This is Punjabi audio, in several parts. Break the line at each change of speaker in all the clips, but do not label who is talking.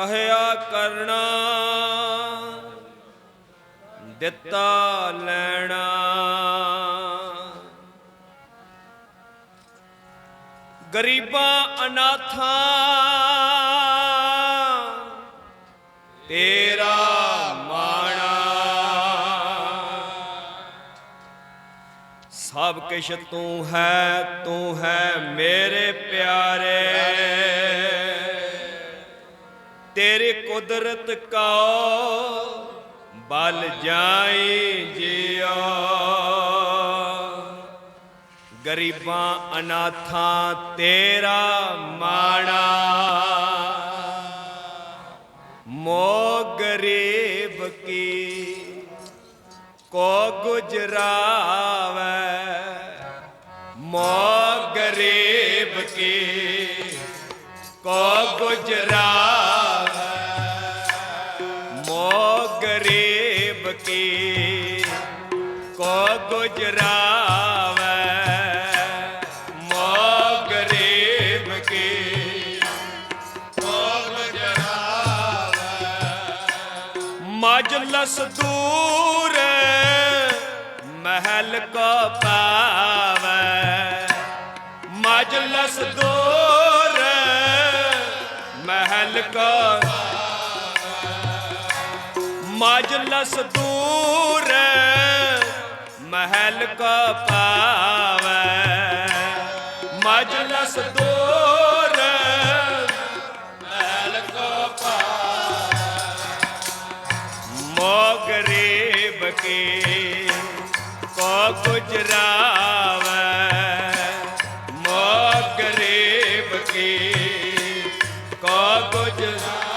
ਕਹਿਆ ਕਰਨਾ ਦਿੱਤਾ ਲੈਣਾ। ਗਰੀਬਾਂ ਅਨਾਥਾਂ, ਤੇਰਾ ਮਾਣਾ। ਸਭ ਕਿਛ ਤੂੰ ਹੈ ਤੂੰ ਹੈ ਮੇਰੇ ਪਿਆਰੇ। ਕੁਦਰਤ ਕਾ ਬਲ ਜਾਏ ਜਿਉ ਗਰੀਬਾਂ ਅਨਾਥਾਂ ਤੇਰਾ ਮਾਣਾ ਮੋ ਗਰੀਬ ਕੀ ਕੋ ਗੁਜਰਾਵੇ। ਮੋ ਗਰੀਬ ਕੀ ਕੋ ਗੁਜਰਾ ਕੀ ਕੋ ਗੁਜਰਾਵੇ ਮੋ ਗਰੀਬ ਕੀ ਕੋ ਮਜਲਸ ਦੂਰ ਮਹਿਲ ਕੋ ਪਾਵੇ ਮਜਲਸ ਦੂਰ ਮਹਿਲ ਕੋ ਮਜਲਸ ਦੂਰ ਮਹਿਲ ਕੋ ਪਾਵੇ ਮਜਲਸ ਦੂਰ ਮਹਿਲ ਕੋ ਮੋ ਗਰੀਬ ਕੀ ਕੋ ਗੁਜਰਾਵੇ ਮੋ ਗਰੀਬ ਕੋ ਗੁਜਰਾਵੇ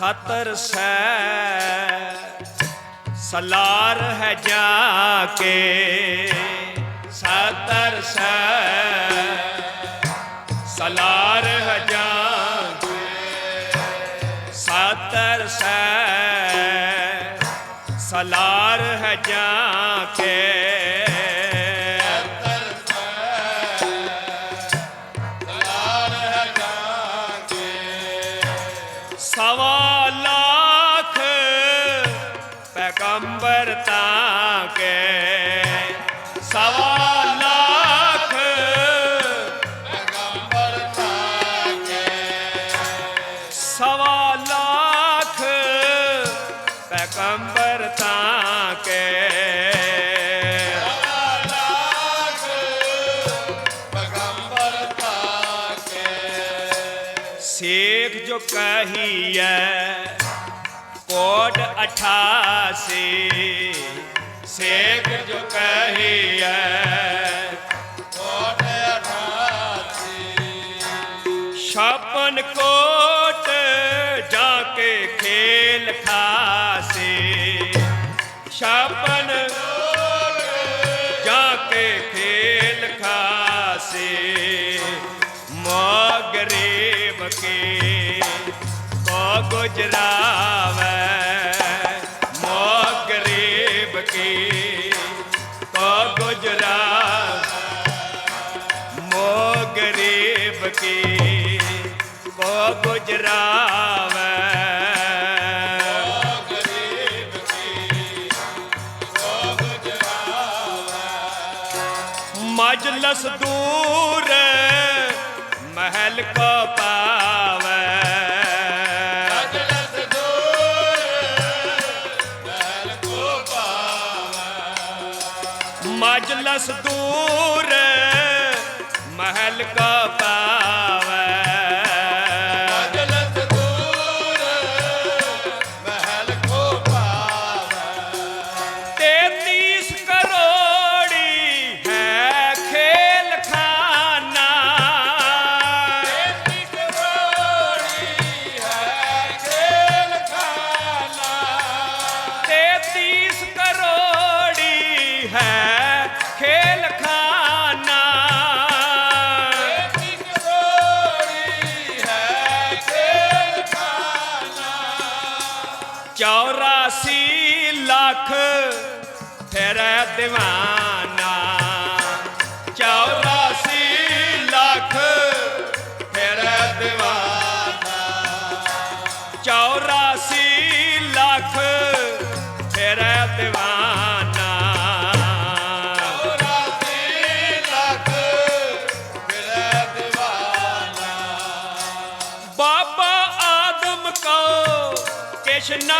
ਸਤਰ ਸੈ ਸਲਾਰ ਹੈ ਜਾ ਕੇ। ਸਤਰ ਸੈ ਸਲਾਰ ਹੈ ਜਾ ਸਤਰ ਸੈ ਸਲਾਰ ਹੈ ਜਾ ਜੋ ਕਹੀਐ ਕੋਟ 88 ਸੇਖ ਜੋ ਕਹੀਐ ਛਾਪਨ ਕੋਟ ਜਾ ਕੇ ਖੇਲ ਖਾਸੇ ਛਾਪਨ ਜਾ ਕੋ ਗੁਜਰਾਵੇ ਮਜਲਸ ਦੂਰ ਮਹਿਲ ਕੋ 84 ਲੱਖ ਤੇਰਾ دیਵਾਨਾ 84 ਲੱਖ ਤੇਰਾ دیਵਾਨਾ 84 ਲੱਖ ਤੇਰਾ دیਵਾਨਾ Krishna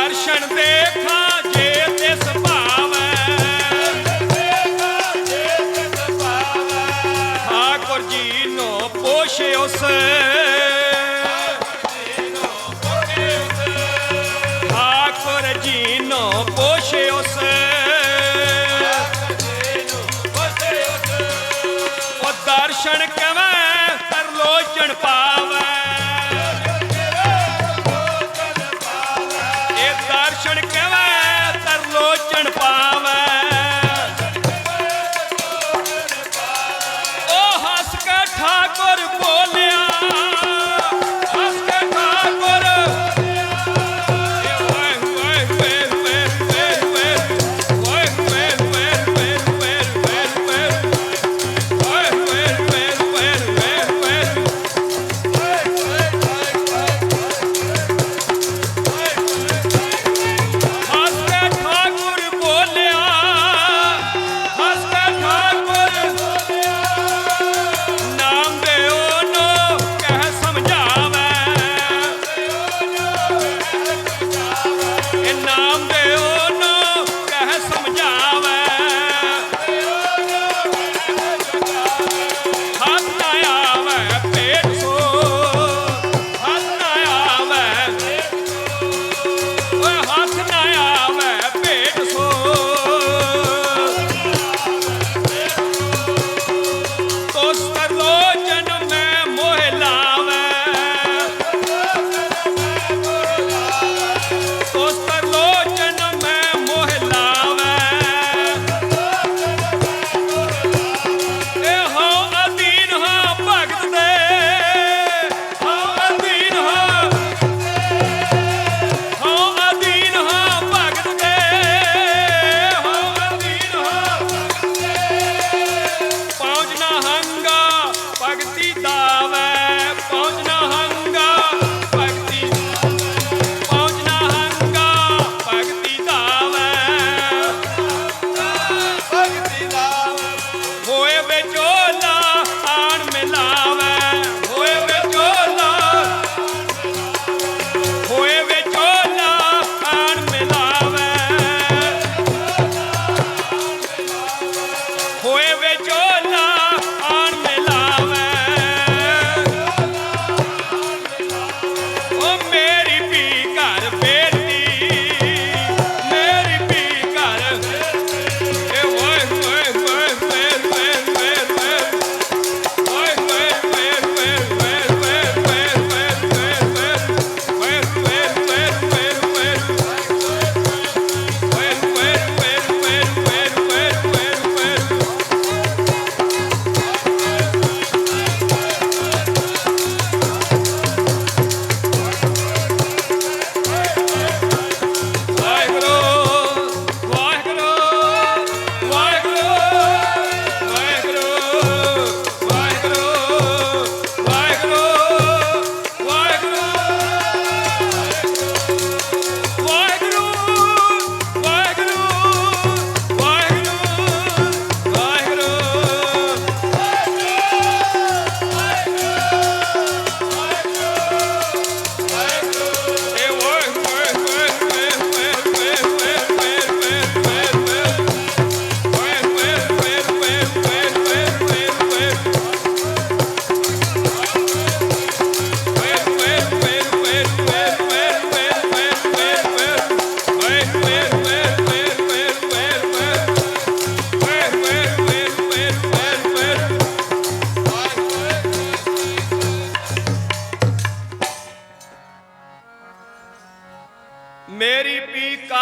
ਦਰਸ਼ਨ ਦੇਖਾ।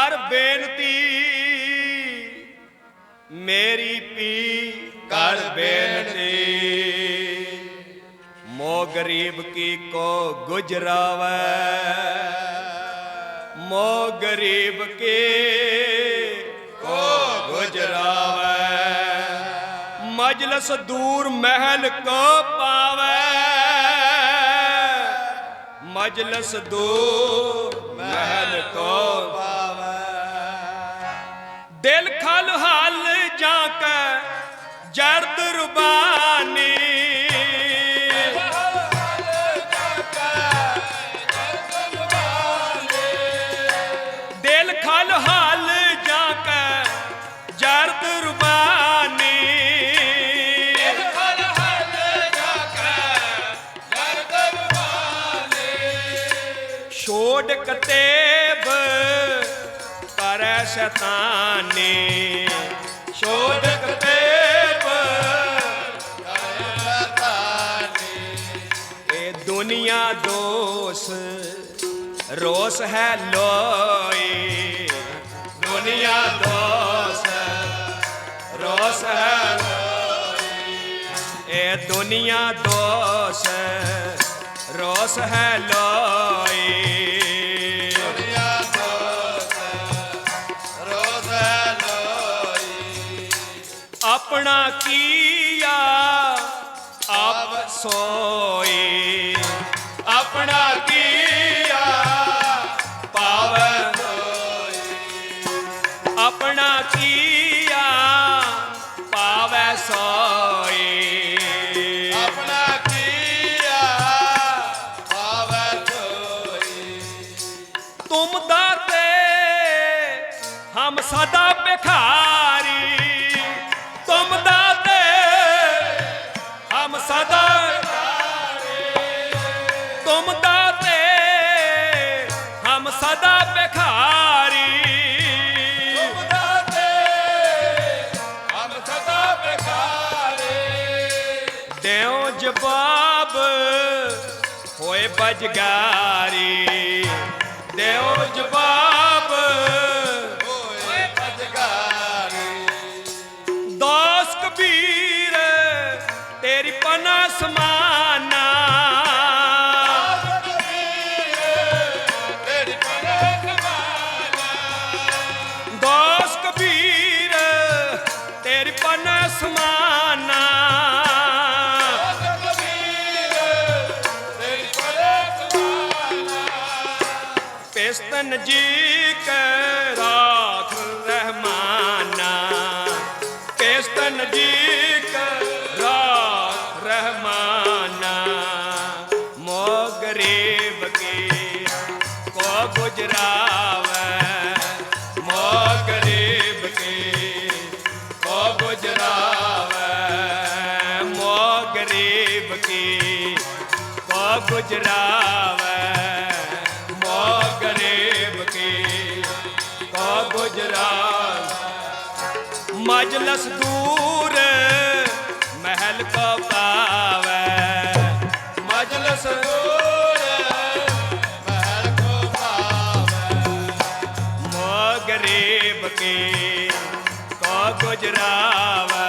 ਕਰ ਬੇਨਤੀ। ਮੇਰੀ ਪੀ ਕਰ ਬੇਨਤੀ। ਮੋ ਗਰੀਬ ਕੀ ਕੋ ਗੁਜਰਾਵੇ ਮੋ ਗਰੀਬ ਕੇ ਕੋ ਗੁਜਰਾਵੇ ਮਜਲਸ ਦੂਰ ਮਹਿਲ ਕੋ ਪਾਵੇ। ਮਜਲਸ ਦੂਰ ਮਹਿਲ ਕੋ ਦਿਲ ਖਲ ਹਾਲ ਜਾ ਕੈ ਜਰਦ ਰੁਬਾਨ ਸ਼ੈਤਾਨੀ ਛੋੜ ਕਤੇਬ ਇਹ ਦੁਨੀਆ ਦੋਸ, ਰੋਸ ਹੈ ਲੋਈ ਦੁਨੀਆ ਦੋਸ, ਰੋਸ ਹੈ ਇਹ ਦੁਨੀਆ ਦੋਸ, ਰੋਸ ਹੈ ਲੋਈ ਆਪਣਾ ਕੀਆ? ਆਪ ਸੋਈ। ਆਪਣਾ ਕੀਆ? ਪਾਵੈ ਆਪਣਾ ਕੀਆ? ਪਾਵੈ ਸੋਈ।
ਆਪਣਾ ਕੀਆ? ਪਾਵੈ ਧੋਈ
ਤੁਮ ਦਾਤੇ, ਹਮ ਸਦਾ ਭਿਖਾਰੀ
વજગારી દેવ
જબા ਜੀ ਕੈ ਰਾਖ ਰਹਿਮਾਨਾ। ਪਿਸਤਨ ਜੀ ਕੈ ਰਾਖ ਰਹਿਮਾਨਾ। ਮੋ ਗਰੀਬ ਕੀ ਕੋ ਗੁਜਰਾਵੇ। ਮੋ ਗਰੀਬ ਕੀ ਕੋ ਗੁਜਰਾਵੇ। ਮੋ ਗਰੀਬ ਕੀ ਕੋ ਗੁਜਰਾਵੇ। ਮਜਲਸ ਦੂਰ ਮਹਿਲ ਕੋ ਪਾਵੇ ਮਜਲਸ ਦੂਰ
ਮਹਿਲ ਕੋ ਪਾਵੈ
ਮੋ ਗਰੀਬ ਕੀ ਕੋ ਗੁਜਰਾਵੇ।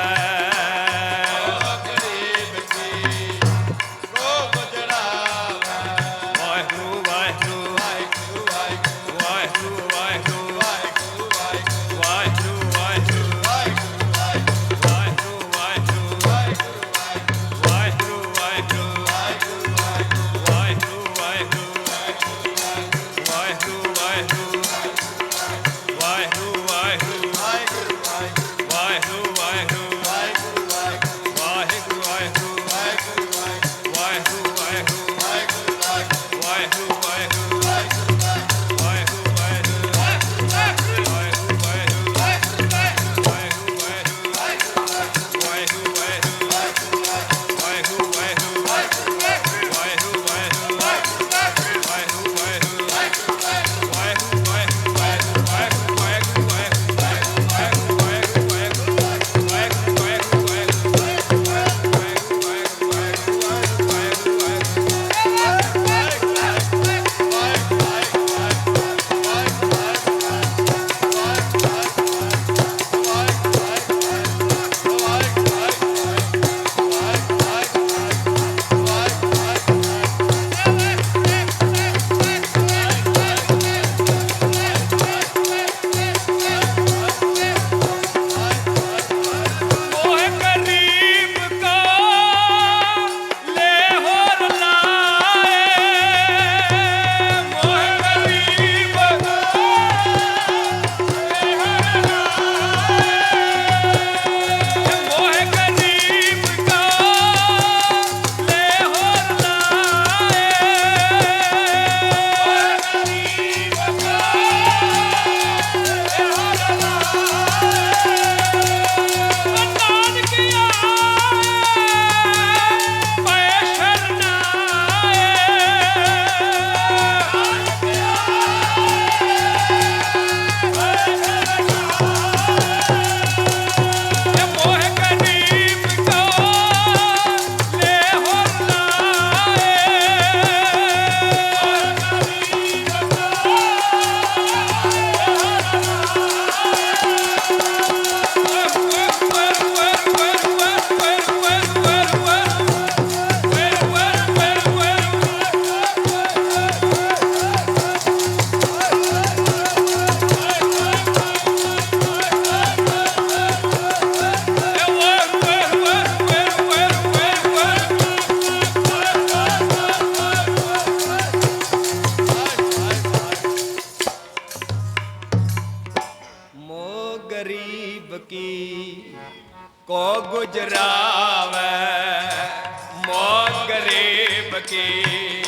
ਕੀ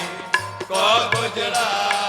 ਕੋ ਗੁਜਰਾਵੇ